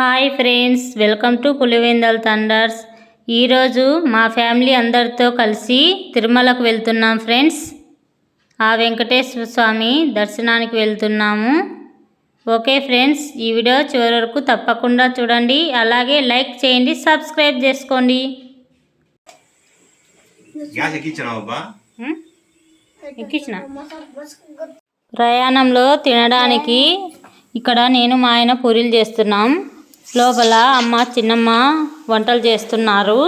Hi friends welcome to Pulivendala thunders. ఈరోజు మా family అందరితో కలిసి తిరుమలకు వెళ్తున్నాం ఫ్రెండ్స్. ఆ వెంకటేశ్వర స్వామి దర్శనానికి వెళ్తున్నాము. ఓకే ఫ్రెండ్స్ ఈ వీడియో చివరి వరకు తప్పకుండా చూడండి. అలాగే లైక్ చేయండి సబ్స్క్రైబ్ చేసుకోండి. ప్రయాణంలో తినడానికి ఇక్కడ నేను మా ఆయన పూరీలు చేస్తున్నాం. లోపల అమ్మ చిన్నమ్మ వంటలు చేస్తున్నారు.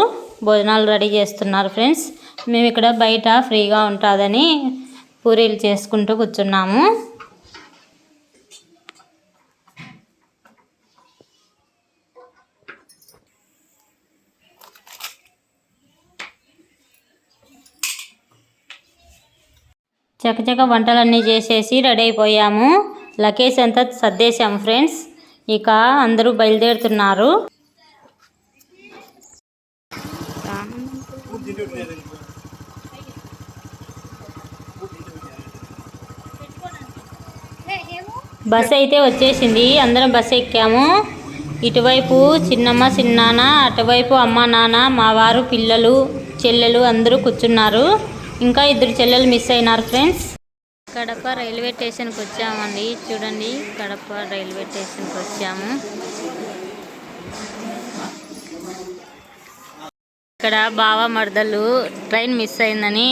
భోజనాలు రెడీ చేస్తున్నారు ఫ్రెండ్స్. మేము ఇక్కడ బయట ఫ్రీగా ఉంటుందని పూరీలు చేసుకుంటూ కూర్చున్నాము. చకచక వంటలన్నీ చేసేసి రెడీ అయిపోయాము. లగేజ్ అంతా సర్దేశాము ఫ్రెండ్స్. ఇక అందరూ బయలుదేరుతున్నారు. బస్ అయితే వచ్చేసింది. అందరం బస్ ఎక్కాము. ఇటువైపు చిన్నమ్మ చిన్నాన్న అటువైపు అమ్మ నాన్న మా వారు పిల్లలు చెల్లెలు అందరూ కూర్చున్నారు. ఇంకా ఇద్దరు చెల్లెలు మిస్ అయినారు ఫ్రెండ్స్. కడప రైల్వే స్టేషన్కి వచ్చామండి. చూడండి కడప రైల్వే స్టేషన్కి వచ్చాము. ఇక్కడ బావ మరదలు ట్రైన్ మిస్ అయిందని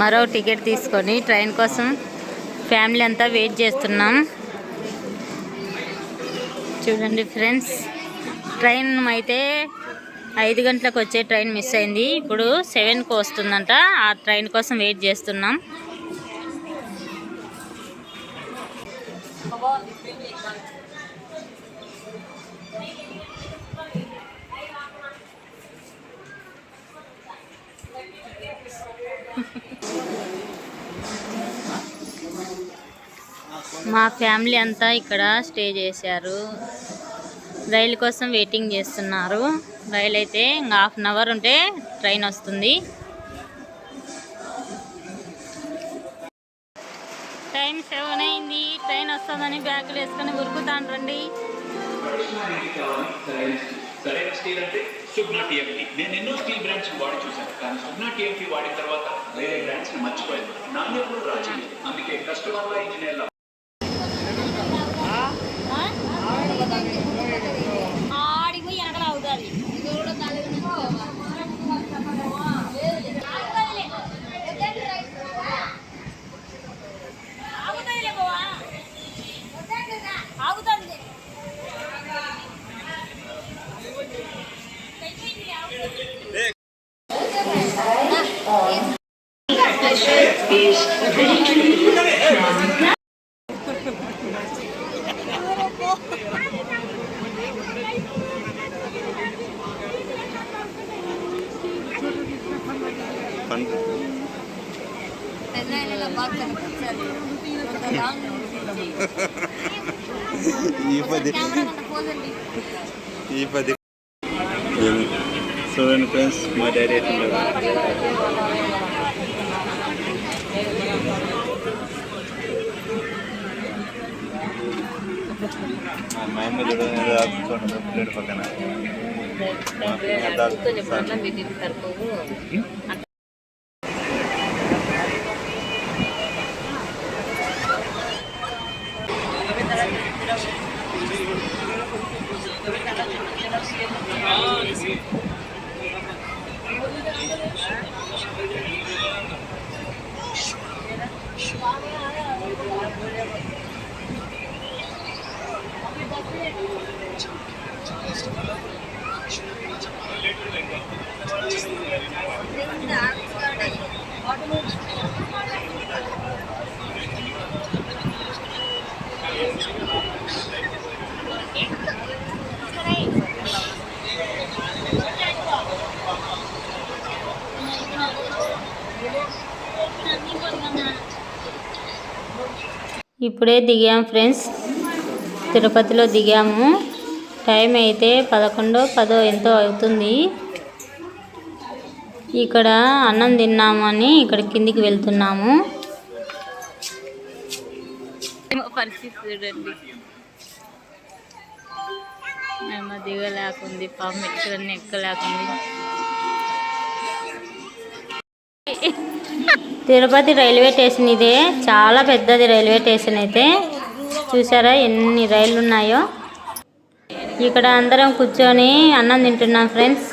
మరో టికెట్ తీసుకొని ట్రైన్ కోసం ఫ్యామిలీ అంతా వెయిట్ చేస్తున్నాం. చూడండి ఫ్రెండ్స్ ట్రైన్ అయితే ఐదు గంటలకు వచ్చే ట్రైన్ మిస్ అయింది. ఇప్పుడు సెవెన్కి వస్తుందంట. ఆ ట్రైన్ కోసం వెయిట్ చేస్తున్నాం. మా ఫ్యామిలీ అంతా ఇక్కడ స్టే చేశారు. రైలు కోసం వెయిటింగ్ చేస్తున్నారు. రైలు అయితే ఇంకా హాఫ్ అన్ అవర్ ఉంటే ట్రైన్ వస్తుంది. టైం సెవెన్ అయింది. ట్రైన్ వస్తుందని బ్యాగులు వేసుకొని ఉరుకుతాను రండి సరైన స్టీల్ అంటే సుగ్నా టీఎంటీ నేను ఎన్నో స్టీల్ బ్రాండ్స్ వాడి చూశాను కానీ సుగ్నా టీఎంటీ వాడిన తర్వాత వేరే బ్రాండ్స్ మర్చిపోయాను. నాణ్యతలో రాజీ అందుకే కస్టమర్ల ఇంజనీర్ల ఈ పది. ఈ పది. చూడండి ఫ్రెండ్స్ మా డాడీ ఎట్లున్నారు మా అమ్మ చూడండి చూడండి ప్లేట్ పక్కన. మా పిల్లలు ఇప్పుడే దిగాం ఫ్రెండ్స్. తిరుపతిలో దిగాము. టైం అయితే పదకొండో పదో ఎంతో అవుతుంది. ఇక్కడ అన్నం తిన్నాము అని ఇక్కడ కిందికి వెళ్తున్నాము. పరిస్థితి చూడండి. మేము దిగలేకుంది పాము ఎక్కడన్నీ ఎక్కలేకుంది. తిరుపతి రైల్వే స్టేషన్ ఇదే. చాలా పెద్దది రైల్వే స్టేషన్ అయితే. చూసారా ఎన్ని రైళ్ళు ఉన్నాయో. ఇక్కడ అందరం కూర్చొని అన్నం తింటున్నాం ఫ్రెండ్స్.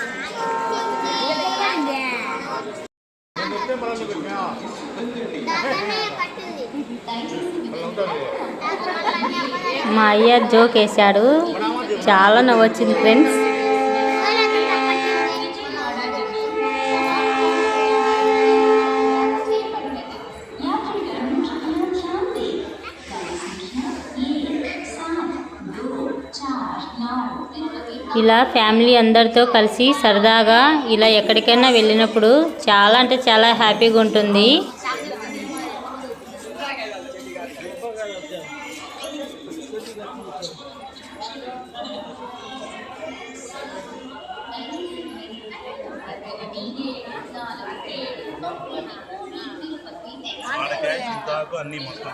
మా అయ్య జోక్ వేసాడు చాలా నవ్వొచ్చింది ఫ్రెండ్స్. ఇలా ఫ్యామిలీ అందరితో కలిసి సరదాగా ఇలా ఎక్కడికైనా వెళ్ళినప్పుడు చాలా అంటే చాలా హ్యాపీగా ఉంటుంది. అన్నీ మొత్తం.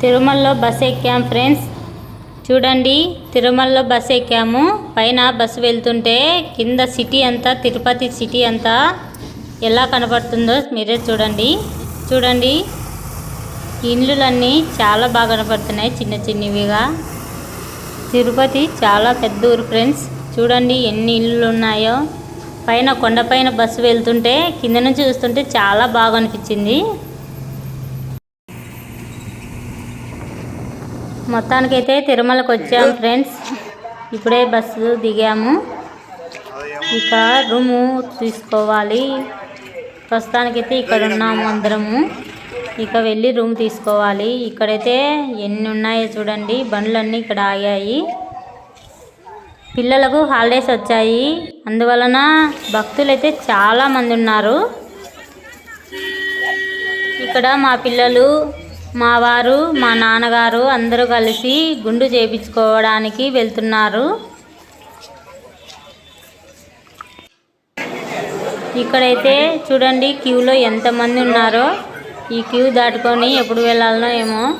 తిరుమలలో బస్ ఎక్కాం ఫ్రెండ్స్. చూడండి తిరుమలలో బస్ ఎక్కాము. పైన బస్సు వెళ్తుంటే కింద సిటీ అంతా తిరుపతి సిటీ అంతా ఎలా కనపడుతుందో మీరే చూడండి. చూడండి ఇండ్లులన్నీ చాలా బాగా కనపడుతున్నాయి చిన్న చిన్నవిగా. తిరుపతి చాలా పెద్ద ఊరు ఫ్రెండ్స్. చూడండి ఎన్ని ఇళ్ళు ఉన్నాయో. పైన కొండపైన బస్సు వెళ్తుంటే కింద నుంచి చూస్తుంటే చాలా బాగా అనిపించింది. మొత్తానికైతే తిరుమలకు వచ్చాము ఫ్రెండ్స్. ఇప్పుడే బస్సు దిగాము. ఇక రూము తీసుకోవాలి. ప్రస్తుతానికైతే ఇక్కడ ఉన్నాము అందరము. ఇక వెళ్ళి రూమ్ తీసుకోవాలి. ఇక్కడైతే ఎన్ని ఉన్నాయో చూడండి. బండ్లన్నీ ఇక్కడ ఆగాయి. పిల్లలకు హాలిడేస్ వచ్చాయి. అందువలన భక్తులైతే చాలా మంది ఉన్నారు. ఇక్కడ మా పిల్లలు మా వారు మా నాన్నగారు అందరూ కలిసి గుండు చేయించుకోవడానికి వెళ్తున్నారు. ఇక్కడైతే చూడండి క్యూలో ఎంతమంది ఉన్నారో. ఈ క్యూ దాటుకొని ఎప్పుడు వెళ్ళాలనో ఏమో.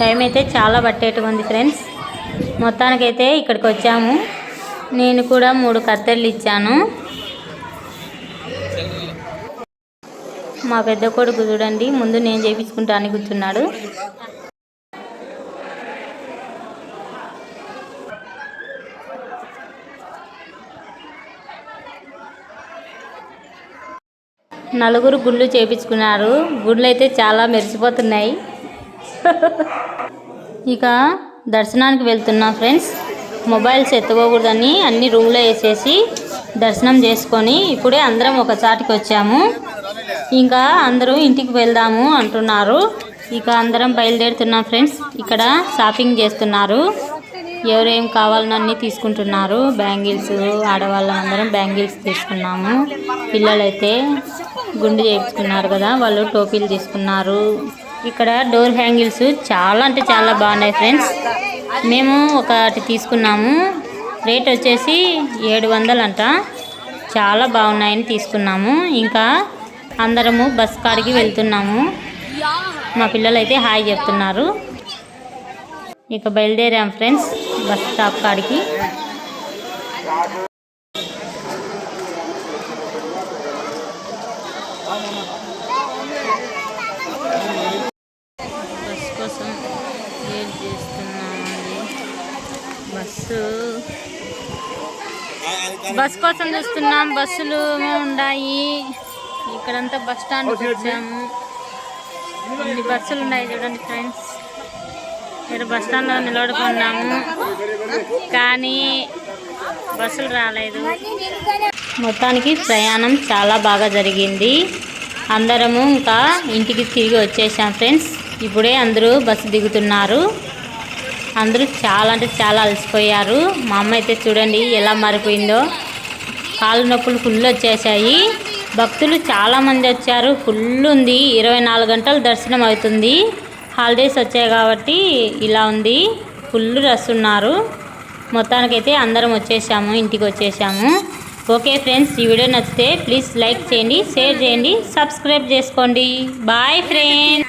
టైం అయితే చాలా పట్టేట్టుగా ఉంది ఫ్రెండ్స్. మొత్తానికైతే ఇక్కడికి వచ్చాము. నేను కూడా మూడు కత్తెర్లు ఇచ్చాను. మా పెద్ద కొడుకు చూడండి ముందు నేను చేయించుకుంటా అని కూర్చున్నాడు. నలుగురు గుళ్ళు చేయించుకున్నారు గుళ్ళు అయితే చాలా మెరిసిపోతున్నాయి. ఇక దర్శనానికి వెళ్తున్నాం ఫ్రెండ్స్. మొబైల్స్ ఎత్తుకోకూడదని అన్ని రూమ్లో వేసేసి దర్శనం చేసుకొని ఇప్పుడే అందరం ఒక చాటికి వచ్చాము ఇంకా అందరూ ఇంటికి వెళ్దాము అంటున్నారు. ఇక అందరం బయలుదేరుతున్నాం ఫ్రెండ్స్. ఇక్కడ షాపింగ్ చేస్తున్నారు. ఎవరేం కావాలన్నీ తీసుకుంటున్నారు. బ్యాంగిల్స్ ఆడవాళ్ళం అందరం బ్యాంగిల్స్ తీసుకున్నాము. పిల్లలైతే గుండు చేయించుకున్నారు కదా వాళ్ళు టోపీలు తీసుకున్నారు. ఇక్కడ డోర్ హ్యాంగిల్స్ చాలా అంటే చాలా బాగున్నాయి ఫ్రెండ్స్. మేము ఒకటి తీసుకున్నాము. రేట్ వచ్చేసి ఏడు వందలంట. చాలా బాగున్నాయని తీసుకున్నాము. ఇంకా అందరము బస్ కాడికి వెళ్తున్నాము. మా పిల్లలు అయితే హాయ్ చెప్తున్నారు. ఇక బయలుదేరాం ఫ్రెండ్స్ బస్ స్టాప్ కాడికి. బస్ కోసం వెయిట్ చేస్తున్నామండి. బస్సు. బస్ కోసం చూస్తున్నాం. బస్సులు ఉన్నాయి. ఇక్కడంతా బస్ స్టాండ్ వచ్చాము. ఇన్ని బస్సులు ఉన్నాయి చూడండి ఫ్రెండ్స్. ఇక్కడ బస్ స్టాండ్లో నిలబడుకున్నాము. కానీ బస్సులు రాలేదు. మొత్తానికి ప్రయాణం చాలా బాగా జరిగింది. అందరము ఇంకా ఇంటికి తిరిగి వచ్చేసాం ఫ్రెండ్స్. ఇప్పుడే అందరూ బస్సు దిగుతున్నారు. అందరూ చాలా అంటే చాలా అలసిపోయారు. మా అమ్మ అయితే చూడండి ఎలా మారిపోయిందో. కాళ్ళు నొప్పులు ఫుల్ వచ్చేసాయి. భక్తులు చాలామంది వచ్చారు. ఫుల్ ఉంది. ఇరవై నాలుగు గంటలు దర్శనం అవుతుంది. హాలిడేస్ వచ్చాయి కాబట్టి ఇలా ఉంది. ఫుల్ రష్ ఉన్నారు. మొత్తానికైతే అందరం వచ్చేసాము. ఇంటికి వచ్చేసాము. ఓకే ఫ్రెండ్స్ ఈ వీడియో నచ్చితే ప్లీజ్ లైక్ చేయండి షేర్ చేయండి సబ్స్క్రైబ్ చేసుకోండి. Bye friends.